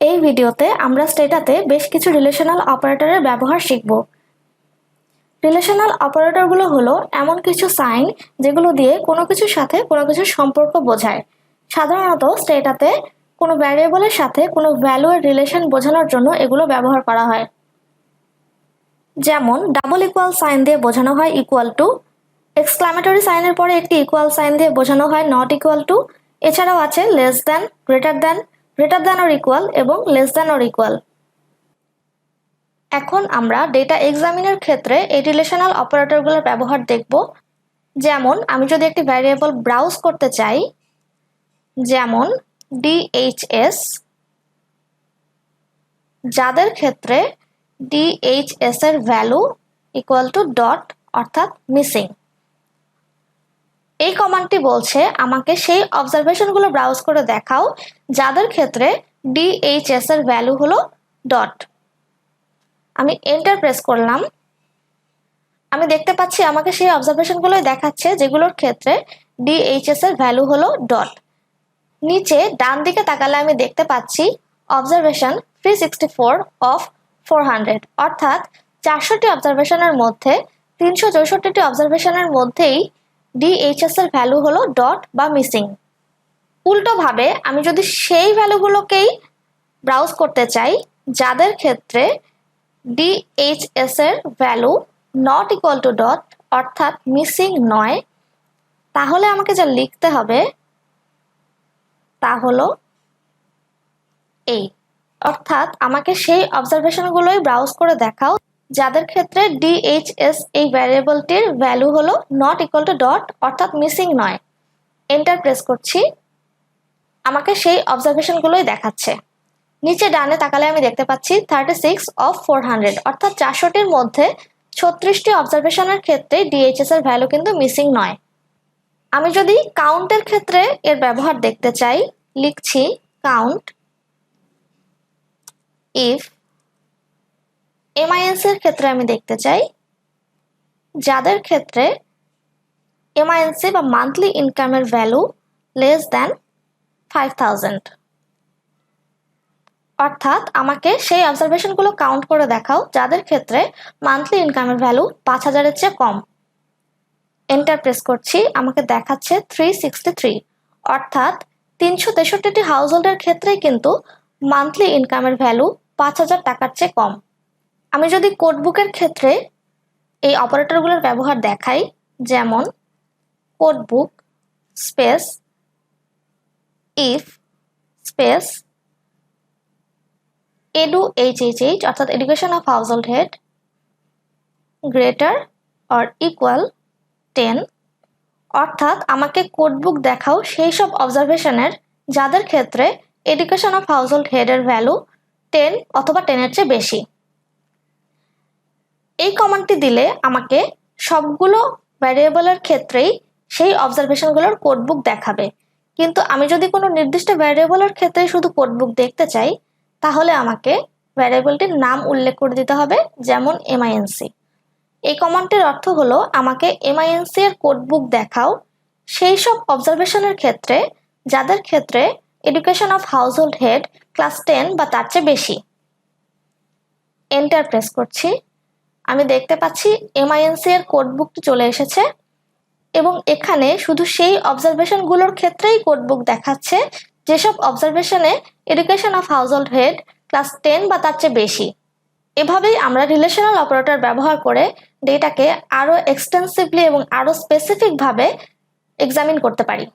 এই ভিডিওতে আমরা স্টেটাতে বেশ কিছু রিলেশনাল অপারেটরের ব্যবহার শিখব। রিলেশনাল অপারেটরগুলো হলো এমন কিছু সাইন যেগুলো দিয়ে কোনো কিছুর সাথে কোনো কিছুর সম্পর্ক বোঝায়। সাধারণত স্টেটাতে কোনো ভ্যারিয়েবলের সাথে কোনো ভ্যালুয়ের রিলেশন বোঝানোর জন্য এগুলো ব্যবহার করা হয়। যেমন ডাবল ইকুয়াল সাইন দিয়ে বোঝানো হয় ইকুয়াল টু এক্সক্লামেটরি সাইনের পরে একটি ইকুয়াল সাইন দিয়ে বোঝানো হয় নট ইকুয়াল টু এছাড়াও আছে less than greater than greater than or equal এবং লেস দ্যান অর ইকুয়াল এখন আমরা ডেটা এক্সামিনের ক্ষেত্রে এই রিলেশনাল অপারেটরগুলোর ব্যবহার দেখব। যেমন, আমি যদি একটি ভ্যারিয়েবল ব্রাউজ করতে চাই, যেমন ডিএইচএস যাদের ক্ষেত্রে ডিএইচএস এর ভ্যালু ইকুয়াল টু ডট অর্থাৎ মিসিং এই কমান্ডটি বলছে, আমাকে সেই অবজারভেশনগুলো ব্রাউজ করে দেখাও, যাদের ক্ষেত্রে ডিএইচএস এর ভ্যালু হলো ডট আমি এন্টার প্রেস করলাম। আমি দেখতে পাচ্ছি আমাকে সেই অবজারভেশনগুলোই দেখাচ্ছে, যেগুলোর ক্ষেত্রে ডিএইচএস এর ভ্যালু হলো ডট নিচে ডান দিকে তাকালে আমি দেখতে পাচ্ছি observation three sixty four of four hundred অর্থাৎ চারশোটি অবজারভেশনের মধ্যে তিনশো চৌষট্টিটি অবজারভেশনের মধ্যেই ডিএইচএস এর ভ্যালু হলো ডট বা মিসিং উল্টোভাবে আমি যদি সেই ভ্যালুগুলোকেই ব্রাউজ করতে চাই, যাদের ক্ষেত্রে ডিএইচএস এর value not equal to dot অর্থাৎ মিসিং নয়, তাহলে আমাকে যা লিখতে হবে তা হলো এই। অর্থাৎ আমাকে সেই অবজারভেশনগুলোই ব্রাউজ করে দেখাও। যাদের ক্ষেত্রে ডিএইচএস এই ভ্যারিয়েবলটির ভ্যালু হলো নট ইকুয়াল টু ডট অর্থাৎ মিসিং নয়। এন্টার প্রেস করছি। আমাকে সেই অবজারভেশনগুলোই দেখাচ্ছে। নিচে ডানে তাকালে আমি দেখতে পাচ্ছি thirty six of four hundred অর্থাৎ চারশোটির মধ্যে ছত্রিশটি অবজারভেশনের ক্ষেত্রে ডিএইচএস এর ভ্যালু কিন্তু মিসিং নয়। আমি যদি কাউন্টের ক্ষেত্রে এর ব্যবহার দেখতে চাই, লিখছি কাউন্ট ইফ এমআইএনসি এর ক্ষেত্রে আমি দেখতে চাই। যাদের ক্ষেত্রে এমআইএনসি বা মান্থলি ইনকামের value less than five thousand অর্থাৎ আমাকে সেই অবজারভেশনগুলো কাউন্ট করে দেখাও, যাদের ক্ষেত্রে মান্থলি ইনকামের ভ্যালু পাঁচ হাজারের চেয়ে কম। এন্টার প্রেস করছি, আমাকে দেখাচ্ছে থ্রি সিক্সটি থ্রি অর্থাৎ তিনশো তেষট্টিটি হাউস হোল্ডের ক্ষেত্রে কিন্তু মান্থলি ইনকামের ভ্যালু পাঁচ হাজার টাকার চেয়ে কম। আমি যদি কোডবুকের ক্ষেত্রে এই অপারেটরগুলোর ব্যবহার দেখাই, যেমন codebook space if space edu H H H অর্থাৎ education of household head greater or equal ten অর্থাৎ আমাকে কোডবুক দেখাও সেই সব অবজারভেশনের যাদের ক্ষেত্রে এডুকেশন অফ হাউস হোল্ড হেডের ভ্যালু টেন অথবা টেনের চেয়ে বেশি। এই কমান্ডটি দিলে আমাকে সবগুলো ভ্যারিয়েবলের ক্ষেত্রেই সেই অবজারভেশনগুলোর কোডবুক দেখাবে। কিন্তু আমি যদি কোনো নির্দিষ্ট ভ্যারিয়েবলের ক্ষেত্রে শুধু কোডবুক দেখতে চাই, তাহলে আমাকে ভ্যারিয়েবলটির নাম উল্লেখ করে দিতে হবে, যেমন এমআইএনসি এই কমান্ডের অর্থ হলো, আমাকে এমআইএনসি এর কোডবুক দেখাও। সেই সব অবজারভেশনের ক্ষেত্রে, যাদের ক্ষেত্রে education of household head class ten বা তার চেয়ে বেশি। এন্টার প্রেস করছি। আমি দেখতে পাচ্ছি এমআইএনসি এর কোডবুকটি চলে এসেছে এবং এখানে শুধু সেই অবজারভেশনগুলোর ক্ষেত্রেই কোডবুক দেখাচ্ছে যেসব অবজারভেশনে education of household head class ten বা তার চেয়ে বেশি। এভাবেই আমরা রিলেশনাল অপারেটর ব্যবহার করে ডেটাকে আরও এক্সটেন্সিভলি এবং আরও স্পেসিফিকভাবে এক্সামিন করতে পারি।